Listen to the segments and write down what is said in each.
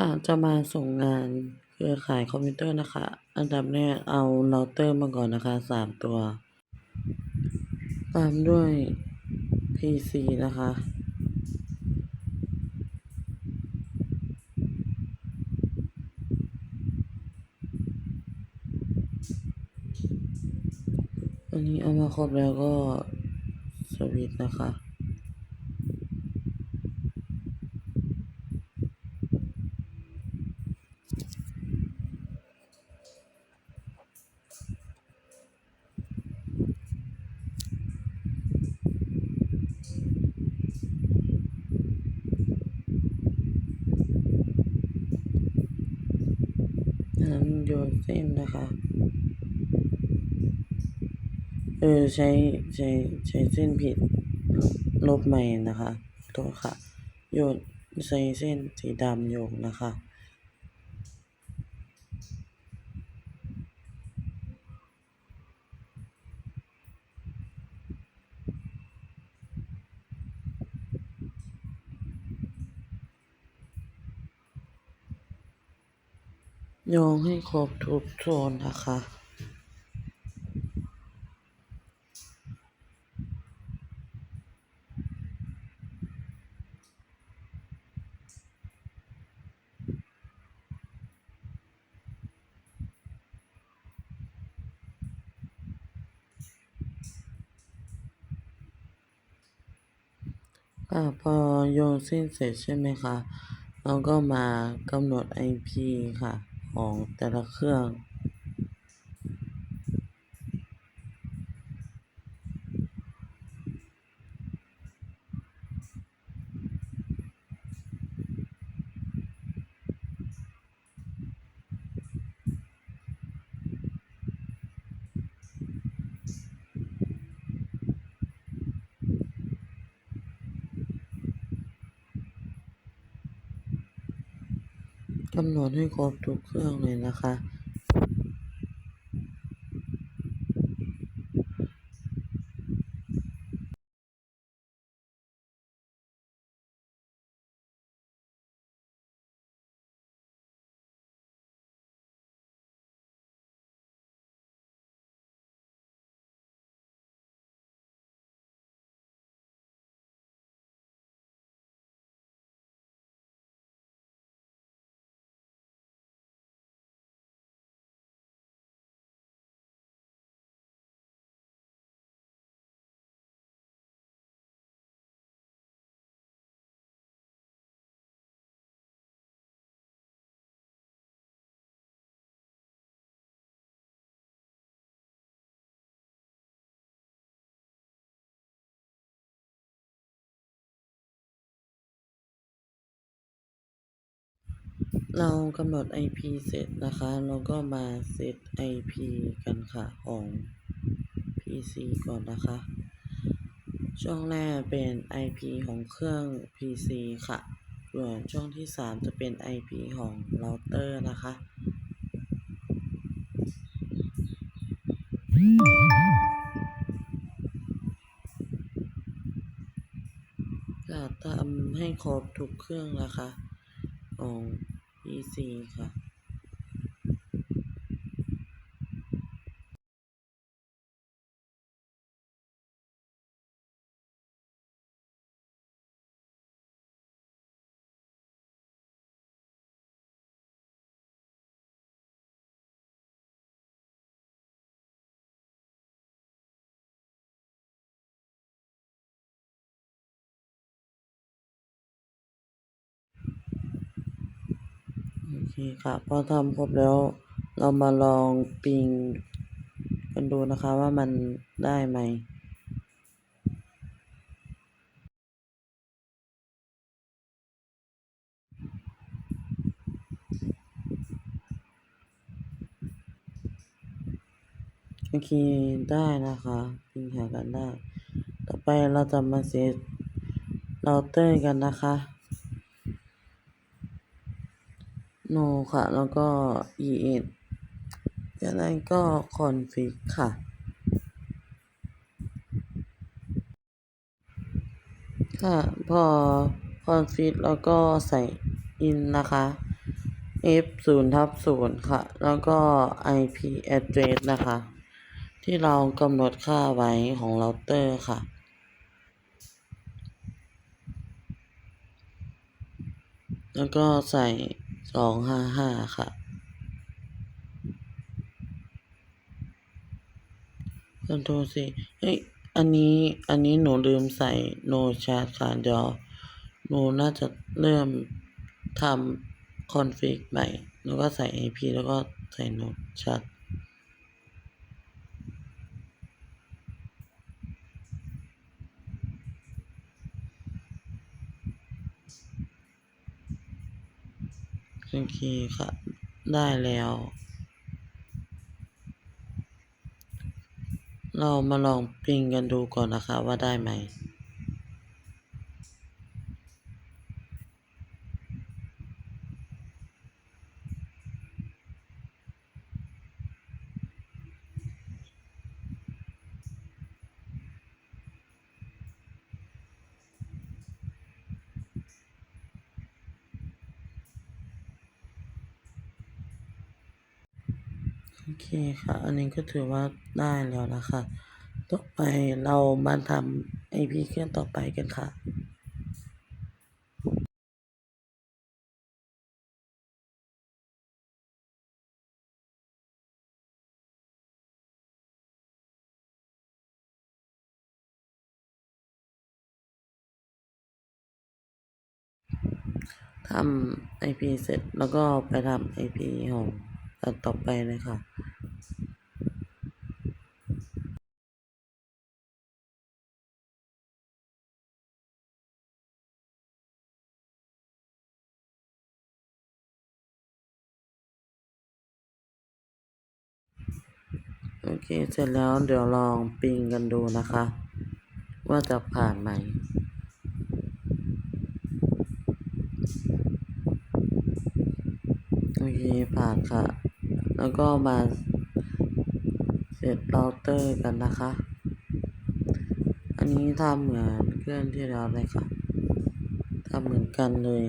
ค่ะจะมาส่งงานเครือข่ายคอมพิวเตอร์นะคะ อันดับแรกเอาเราเตอร์มาก่อนนะคะสามตัว ตามด้วย PC นะคะ อันนี้เอามาครบแล้วก็สวิตนะคะ นั้น โยนเส้นนะคะ เออใช้ใช้ใช้เส้นผิดลบใหม่นะคะตัวค่ะ โยนใช้เส้นสีดำโยงนะคะ โยงให้ครบทุกโซนนะคะค่ะพอโยงเส้นเสร็จใช่ไหมคะ เราก็มากำหนด IP ค่ะ ของแต่ละเครื่อง กำหนดให้ครบทุกเครื่องเลยนะคะ เรากำหนด IP เสร็จนะคะ เราก็มาเซต IP กันค่ะของ PC ก่อนนะคะ ช่วงแรกเป็น IP ของเครื่อง PC ค่ะ ส่วนช่วงที่ 3 จะเป็น IP ของเราเตอร์นะคะ จะทำให้ครบทุกเครื่องนะคะของ PC ค่ะโอเคค่ะ พอทำครบแล้วเรามาลองปิงกันดูนะคะว่ามันได้ไหมโอเคได้นะคะปิงหากันได้ ต่อไปเราจะมาเซตเราเตอร์กันนะคะ no ค่ะ แล้วก็ es จากนั้นก็ config ค่ะ ค่ะ พอ config แล้วก็ใส่ in นะคะ f ศูนย์ทับศูนย์ค่ะ แล้วก็ IP address นะคะ ที่เรากำหนดค่าไว้ของเราเตอร์ค่ะแล้วก็ใส่ สองห้าห้าค่ะ คอนโทรสิเฮ้ย อันนี้ อันนี้หนูลืมใส่ no chat ค่ะเดี๋ยวหนูน่าจะเริ่มทำ config ใหม่ แล้วก็ใส่ IP แล้วก็ใส่ no chat เคค่ะได้แล้ว เรามาลองปิงกันดูก่อนนะคะว่าได้ไหม โอเค่ะอันนี้ก็ถือว่าได้แล้วนะคะ ต่อไปเรามาทำ IP เครื่องต่อไปกันค่ะทำ IP เสร็จแล้วก็ไปทำ IP ของ อันต่อไปเลยค่ะโอเค เสร็จแล้วเดี๋ยวลองปิงกันดูนะคะ ว่าจะผ่านไหม โอเค ผ่านค่ะ แล้วก็มาเสร็จเราเตอร์กันนะคะ อันนี้ทำเหมือนเครื่องที่เราเลยค่ะทำเหมือนกันเลย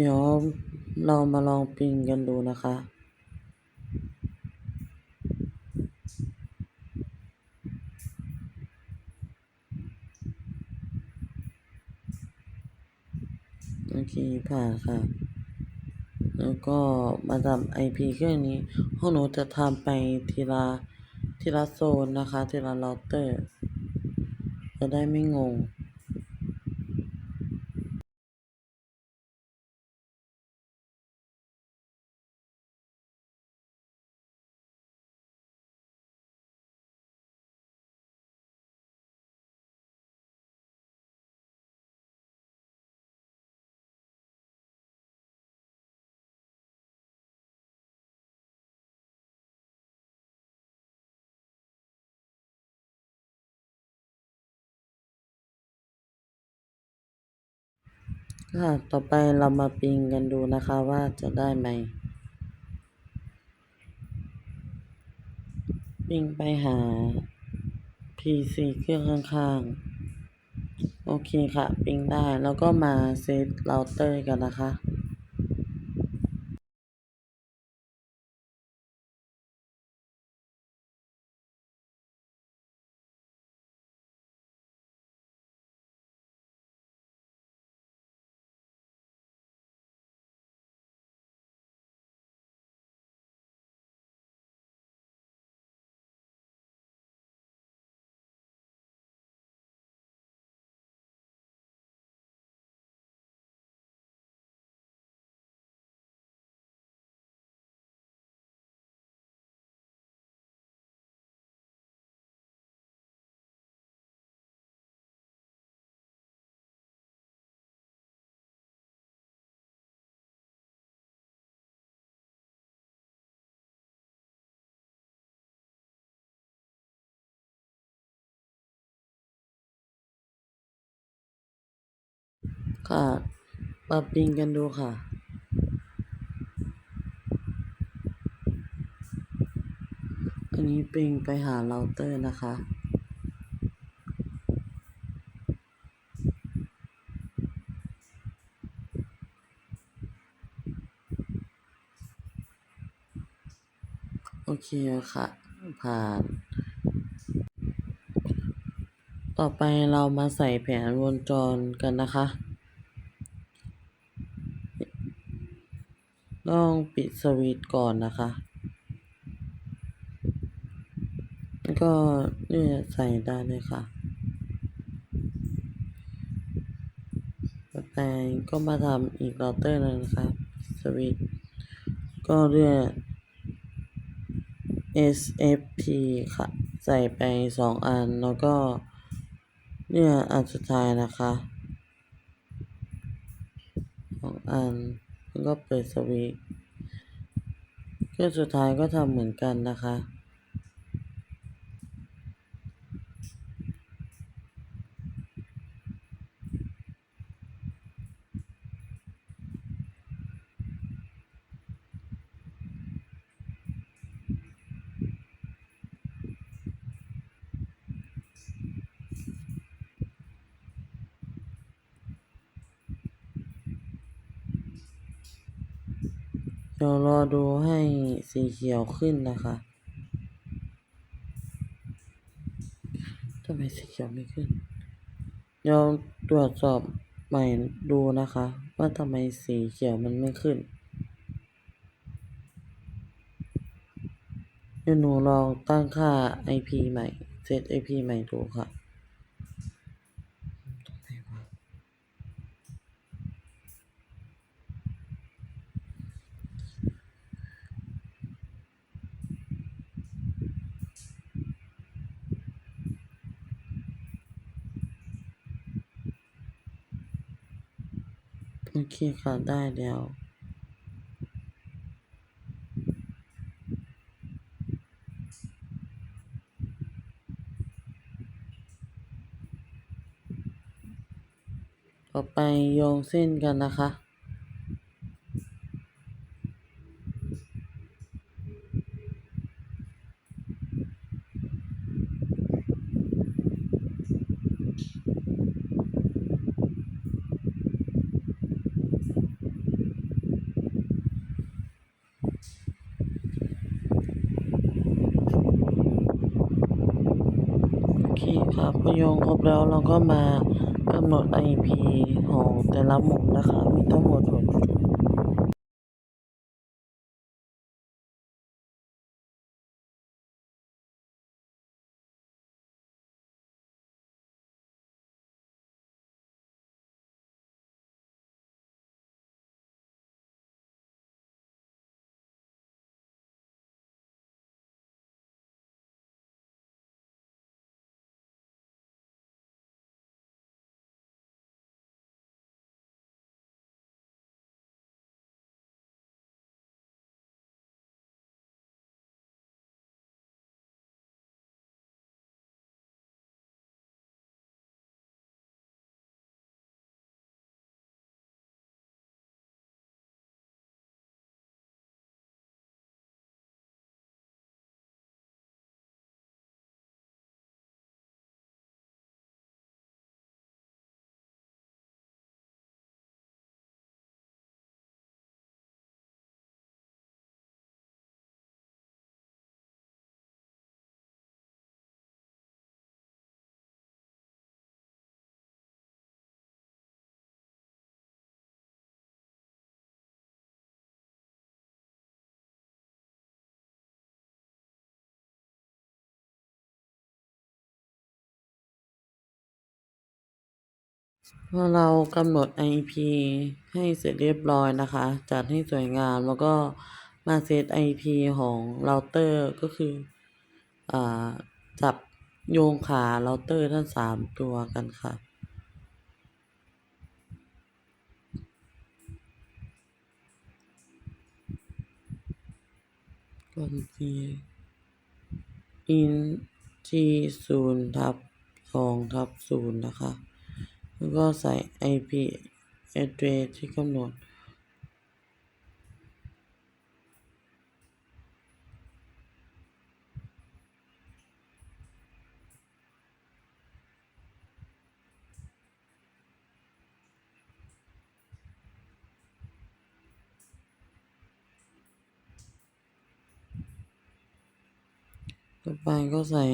เดี๋ยวเรามาลองปิงกันดูนะคะ โอเค ผ่านค่ะ แล้วก็มาทำ IP เครื่องนี้พวกหนูจะทำไปทีละทีละโซนนะคะ ทีละเราเตอร์ จะได้ไม่งง ค่ะ ต่อไปเรามาปิงกันดูนะคะว่าจะได้ไหม ปิงไปหา PC เครื่องข้างๆ โอเคค่ะ ปิงได้แล้วก็มาเซตเราเตอร์กันนะคะ ค่ะ ปรับปิงกันดูค่ะอันนี้ปิงไปหาเราเตอร์นะคะโอเคค่ะ ผ่าน ต่อไปเรามาใส่แผนวงจรกันนะคะ ต้องปิดสวิตก่อนนะคะ ก็เนี่ยใส่ได้เลยค่ะแต่ก็มาทำอีกเราเตอร์นึงนะคะสวิตก็เลือก SFP ค่ะ ใส่ไปสองอัน แล้วก็เนี่ยอันสุดท้ายนะคะสองอัน ก็เปิดสวิตช์ก็สุดท้ายก็ทำเหมือนกันนะคะ เดี๋ยวรอดูให้สีเขียวขึ้นนะคะทำไมสีเขียวไม่ขึ้น เดี๋ยวตรวจสอบใหม่ดูนะคะ ว่าทำไมสีเขียวมันไม่ขึ้นเดี๋ยวหนูลองตั้งค่า IP ใหม่ เซต IP ใหม่ดูค่ะ ตรงไหนวะ โอเคค่ะได้แล้วต่อไปโยงเส้นกันนะคะ ครับพอยงครบแล้วเราก็มากำหนด IP ของแต่ละหมุนนะคะมีทั้งหมด6 พอเรากำหนด IP ให้เสร็จเรียบร้อยนะคะ จัดให้สวยงามแล้วก็มาเซต IP ของเราเตอร์ก็คืออจับโยงขาเราเตอร์ทั้งสามตัวกันค่ะกด G in G ศูนย์ทับสองทับศูนย์นะคะ แล้วก็ใส่ IP address ที่กำหนด ต่อไปก็ใส่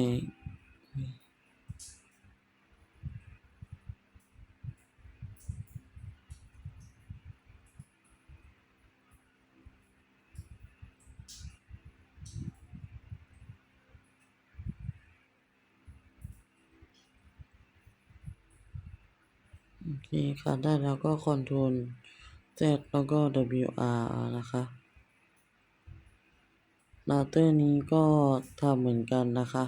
โอเคค่ะ ได้แล้วก็ Ctrl Z แล้วก็ WR นะคะเราเตอร์นี้ก็ทำเหมือนกันนะคะ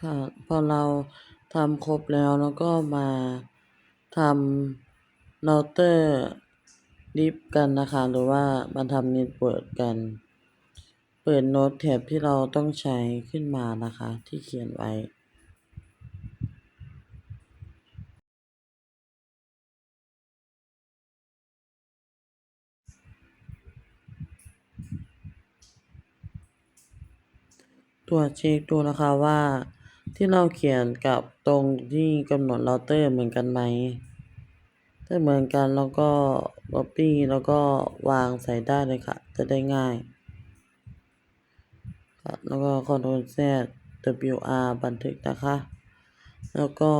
ค่ะ พอเราทำครบแล้วเราก็มาทำเราเตอร์ดิฟกันนะคะ หรือว่ามาทำเน็ตเวิร์กกัน เปิดโน้ตแท็บที่เราต้องใช้ขึ้นมานะคะ ที่เขียนไว้ตรวจเช็คดูนะคะว่า ที่เราเขียนกับตรงที่กำหนดเราเตอร์เหมือนกันไหม ถ้าเหมือนกันแล้วก็ copy แล้วก็วางใส่ได้เลยค่ะ จะได้ง่าย แล้วก็ Ctrl Z WR บันทึกนะคะ แล้วก็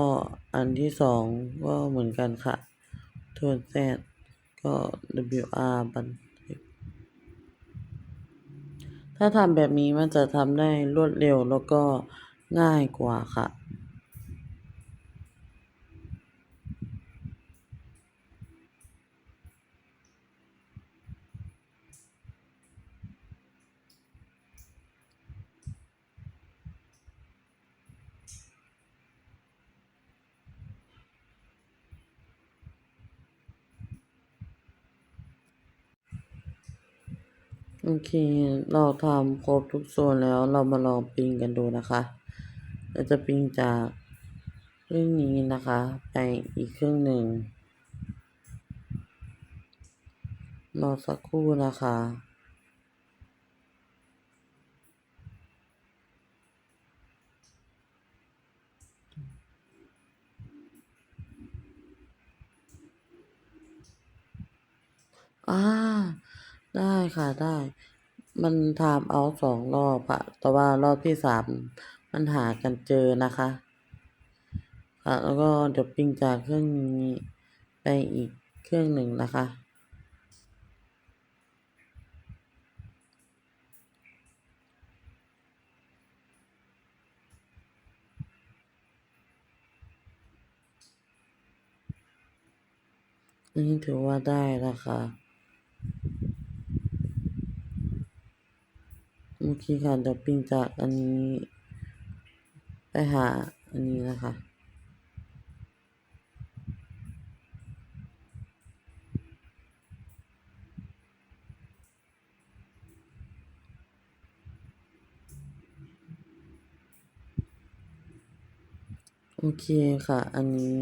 อันที่สองก็เหมือนกันค่ะ Ctrl Z ก็ WR บันทึก ถ้าทำแบบนี้มันจะทำได้รวดเร็วแล้วก็ ง่ายกว่าค่ะ โอเค เราทำครบทุกโซนแล้วเรามาลองปิงกันดูนะคะ เราจะปิงจากครึ่องนี้นะคะ ไปอีกเครึ่องหนึ่งรอสักครู่นะคะอ่าได้ค่ะได้ มันทม์เอาต์2รอบค่ะแต่ว่ารอบที่3 มันหากันเจอนะคะค่ะแล้วก็เดี๋ยวปิงจากเครื่องนี้ไปอีกเครื่องหนึ่งนะคะอันนี้ถือว่าได้นะคะโอเคค่ะเดี๋ยวปิงจากอันนี้ ไปหาอันนี้นะคะโอเคค่ะ อันนี้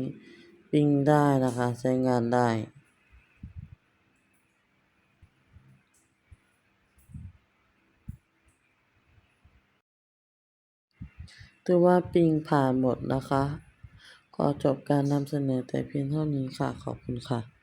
ปิ้งได้นะคะ ใช้งานได้ ถือว่าปิงผ่านหมดนะคะ ขอจบการนำเสนอแต่เพียงเท่านี้ค่ะ ขอบคุณค่ะ